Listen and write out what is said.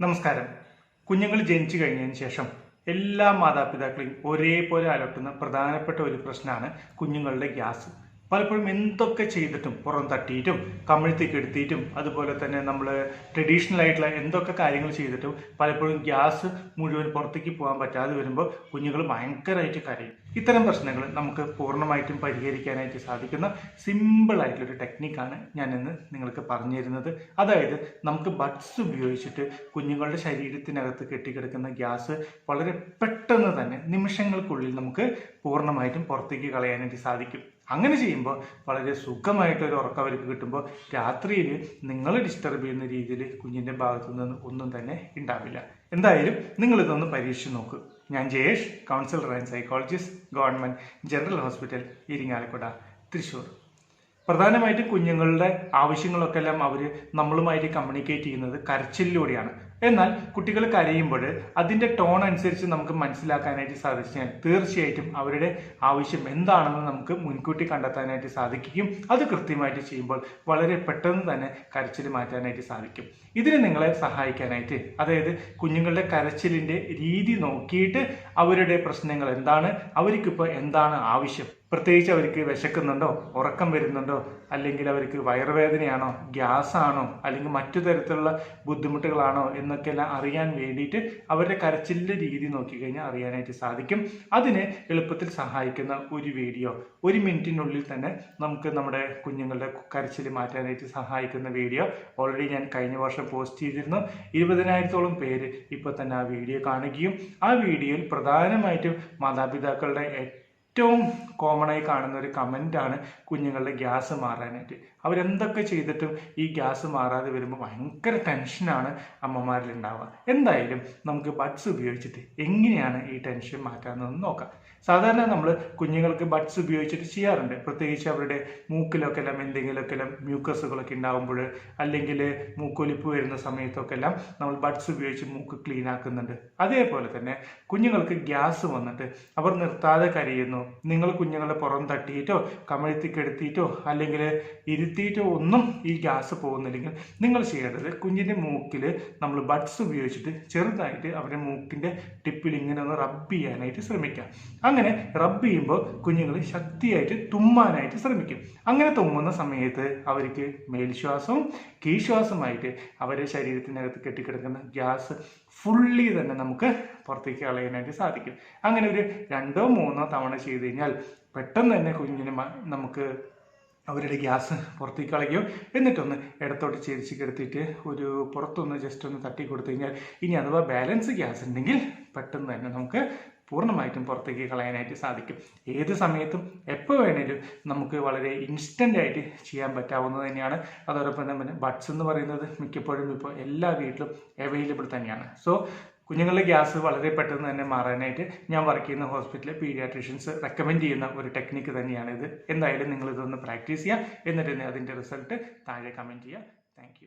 നമസ്കാരം. കുഞ്ഞുങ്ങൾ ജനിച്ചു കഴിഞ്ഞതിന് ശേഷം എല്ലാ മാതാപിതാക്കളെയും ഒരേപോലെ അലട്ടുന്ന പ്രധാനപ്പെട്ട ഒരു പ്രശ്നമാണ് കുഞ്ഞുങ്ങളുടെ ഗ്യാസ്. പലപ്പോഴും എന്തൊക്കെ ചെയ്തിട്ടും പുറം തട്ടിയിട്ടും കമിഴ്ത്തി കെടുത്തിയിട്ടും അതുപോലെ തന്നെ നമ്മൾ ട്രഡീഷണൽ ആയിട്ടുള്ള എന്തൊക്കെ കാര്യങ്ങൾ ചെയ്തിട്ടും പലപ്പോഴും ഗ്യാസ് മുഴുവൻ പുറത്തേക്ക് പോകാൻ പറ്റാതെ വരുമ്പോൾ കുഞ്ഞുങ്ങൾ ഭയങ്കരമായിട്ട് കരയും. ഇത്തരം പ്രശ്നങ്ങൾ നമുക്ക് പൂർണമായിട്ടും പരിഹരിക്കാനായിട്ട് സാധിക്കുന്ന സിമ്പിൾ ആയിട്ടുള്ളൊരു ടെക്നിക്കാണ് ഞാൻ ഇന്ന് നിങ്ങൾക്ക് പറഞ്ഞു തരുന്നത് അതായത് നമുക്ക് ബഡ്സ് ഉപയോഗിച്ചിട്ട് കുഞ്ഞുങ്ങളുടെ ശരീരത്തിനകത്ത് കെട്ടിക്കിടക്കുന്ന ഗ്യാസ് വളരെ പെട്ടെന്ന് തന്നെ നിമിഷങ്ങൾക്കുള്ളിൽ നമുക്ക് പൂർണമായിട്ടും പുറത്തേക്ക് കളയാനായിട്ട് സാധിക്കും. അങ്ങനെ ചെയ്യുമ്പോൾ വളരെ സുഖമായിട്ടൊരു ഉറക്കം അവർക്ക് കിട്ടുമ്പോൾ രാത്രിയിൽ നിങ്ങൾ ഡിസ്റ്റർബ് ചെയ്യുന്ന രീതിയിൽ കുഞ്ഞിന്റെ ഭാഗത്തു നിന്ന് ഒന്നും തന്നെ ഉണ്ടാവില്ല എന്തായാലും നിങ്ങളിതൊന്ന് പരീക്ഷിച്ച് നോക്ക്. ഞാൻ Jayesh counsellor and psychologist government general hospital Irinjalakuda Thrissur. പ്രധാനമായിട്ടും കുഞ്ഞുങ്ങളുടെ ആവശ്യങ്ങളൊക്കെ എല്ലാം അവർ നമ്മളുമായിട്ട് കമ്മ്യൂണിക്കേറ്റ് ചെയ്യുന്നത് കരച്ചിലൂടെയാണ് എന്നാൽ കുട്ടികൾ കരയുമ്പോൾ അതിന്റെ ടോൺ അനുസരിച്ച് നമുക്ക് മനസ്സിലാക്കാനായിട്ട് സാധിച്ചാൽ തീർച്ചയായിട്ടും അവരുടെ ആവശ്യം എന്താണെന്ന് നമുക്ക് മുൻകൂട്ടി കണ്ടെത്താനായിട്ട് സാധിക്കും. അത് കൃത്യമായിട്ട് ചെയ്യുമ്പോൾ വളരെ പെട്ടെന്ന് തന്നെ കരച്ചിൽ മാറ്റാനായിട്ട് സാധിക്കും. ഇതിന് നിങ്ങളെ സഹായിക്കാനായിട്ട് അതായത് കുഞ്ഞുങ്ങളുടെ കരച്ചിലിന്റെ രീതി നോക്കിയിട്ട് അവരുടെ പ്രശ്നങ്ങൾ എന്താണ് അവർക്കിപ്പോൾ എന്താണ് ആവശ്യം? പ്രത്യേകിച്ച് അവർക്ക് വിശക്കുന്നുണ്ടോ ഉറക്കം വരുന്നുണ്ടോ അല്ലെങ്കിൽ അവർക്ക് വയറുവേദനയാണോ ഗ്യാസ് ആണോ അല്ലെങ്കിൽ മറ്റു തരത്തിലുള്ള ബുദ്ധിമുട്ടുകളാണോ എന്നൊക്കെല്ലാം അറിയാൻ വേണ്ടിയിട്ട് അവരുടെ കരച്ചിലിന്റെ രീതി നോക്കിക്കഴിഞ്ഞാൽ അറിയാനായിട്ട് സാധിക്കും. അതിനെ എളുപ്പത്തിൽ സഹായിക്കുന്ന ഒരു വീഡിയോ ഒരു മിനിറ്റിനുള്ളിൽ തന്നെ നമുക്ക് നമ്മുടെ കുഞ്ഞുങ്ങളുടെ കരച്ചിൽ മാറ്റാനായിട്ട് സഹായിക്കുന്ന വീഡിയോ ഓൾറെഡി ഞാൻ കഴിഞ്ഞ വർഷം പോസ്റ്റ് ചെയ്തിരുന്നു. ഇരുപതിനായിരത്തോളം പേര് ഇപ്പോൾ തന്നെ ആ വീഡിയോ കാണുകയും ആ വീഡിയോയിൽ പ്രധാനമായിട്ടും മാതാപിതാക്കളുടെ ഏറ്റവും കോമൺ ആയി കാണുന്ന ഒരു കമന്റാണ് കുഞ്ഞുങ്ങളുടെ ഗ്യാസ് മാറാനായിട്ട്. അവരെന്തൊക്കെ ചെയ്തിട്ടും ഈ ഗ്യാസ് മാറാതെ വരുമ്പോൾ ഭയങ്കര ടെൻഷനാണ് അമ്മമാരിൽ ഉണ്ടാവുക എന്തായാലും നമുക്ക് ബഡ്സ് ഉപയോഗിച്ചിട്ട് എങ്ങനെയാണ് ഈ ടെൻഷൻ മാറ്റാവുന്നതെന്ന് നോക്കാം. സാധാരണ നമ്മൾ കുഞ്ഞുങ്ങൾക്ക് ബഡ്സ് ഉപയോഗിച്ചിട്ട് ചെയ്യാറുണ്ട്. പ്രത്യേകിച്ച് അവരുടെ മൂക്കിലൊക്കെ എല്ലാം എന്തെങ്കിലുമൊക്കെ എല്ലാം മ്യൂക്കസുകളൊക്കെ ഉണ്ടാകുമ്പോൾ അല്ലെങ്കിൽ മൂക്കൊലിപ്പ് വരുന്ന സമയത്തൊക്കെ എല്ലാം നമ്മൾ ബഡ്സ് ഉപയോഗിച്ച് മൂക്ക് ക്ലീൻ ആക്കുന്നുണ്ട്. അതേപോലെ തന്നെ കുഞ്ഞുങ്ങൾക്ക് ഗ്യാസ് വന്നിട്ട് അവർ നിർത്താതെ കരയുന്നു. നിങ്ങൾ കുഞ്ഞുങ്ങളെ പുറം തട്ടിയിട്ടോ കമഴ്ത്തി കെടുത്തിയിട്ടോ അല്ലെങ്കിൽ ഇരുത്തിയിട്ടോ ഒന്നും ഈ ഗ്യാസ് പോകുന്നില്ലെങ്കിൽ നിങ്ങൾ ചെയ്യേണ്ടത് കുഞ്ഞിന്റെ മൂക്കിൽ നമ്മൾ ബഡ്സ് ഉപയോഗിച്ചിട്ട് ചെറുതായിട്ട് അവരുടെ മൂക്കിന്റെ ടിപ്പിൽ ഇങ്ങനെ ഒന്ന് റബ്ബ് ചെയ്യാനായിട്ട് ശ്രമിക്കാം അങ്ങനെ റബ്ബ് ചെയ്യുമ്പോൾ കുഞ്ഞുങ്ങൾ ശക്തിയായിട്ട് തുമ്മാനായിട്ട് ശ്രമിക്കും. അങ്ങനെ തുമ്മുന്ന സമയത്ത് അവർക്ക് മേൽശ്വാസവും കീശ്വാസമായിട്ട് അവരുടെ ശരീരത്തിനകത്ത് കെട്ടിക്കിടക്കുന്ന ഗ്യാസ് ഫുള്ളി തന്നെ നമുക്ക് പുറത്തേക്ക് കളയാനായിട്ട് സാധിക്കും. അങ്ങനെ ഒരു രണ്ടോ മൂന്നോ തവണ ചെയ്ത് കഴിഞ്ഞാൽ പെട്ടെന്ന് തന്നെ കുഞ്ഞിന് നമുക്ക് അവരുടെ ഗ്യാസ് പുറത്തേക്ക് കളയും. എന്നിട്ടൊന്ന് ഇടത്തോട്ട് ചേരിച്ച് കിടത്തിയിട്ട് ഒരു പുറത്തൊന്ന് ജസ്റ്റ് ഒന്ന് തട്ടി കൊടുത്തു കഴിഞ്ഞാൽ ഇനി അഥവാ ബാലൻസ് ഗ്യാസ് ഉണ്ടെങ്കിൽ പെട്ടെന്ന് തന്നെ നമുക്ക് പൂർണമായിട്ടും പുറത്തേക്ക് കളയാനായിട്ട് സാധിക്കും. ഏത് സമയത്തും എപ്പോൾ വേണേലും നമുക്ക് വളരെ ഇൻസ്റ്റന്റ് ആയിട്ട് ചെയ്യാൻ പറ്റാവുന്നത് തന്നെയാണ്. അതോടൊപ്പം തന്നെ ബഡ്സ് എന്ന് പറയുന്നത് മിക്കപ്പോഴും ഇപ്പോൾ എല്ലാ വീട്ടിലും അവൈലബിൾ തന്നെയാണ്. സോ കുഞ്ഞുങ്ങളുടെ ഗ്യാസ് വളരെ പെട്ടെന്ന് തന്നെ മാറാനായിട്ട് ഞാൻ വർക്ക് ചെയ്യുന്ന ഹോസ്പിറ്റലിലെ പീഡിയാട്രീഷ്യൻസ് റെക്കമെൻഡ് ചെയ്യുന്ന ഒരു ടെക്നിക്ക് തന്നെയാണ് ഇത്. എന്തായാലും നിങ്ങൾ ഇതൊന്ന് പ്രാക്ടീസ് ചെയ്യുക. എന്നിട്ട് അതിന്റെ റിസൾട്ട് താഴെ കമന്റ് ചെയ്യുക. താങ്ക്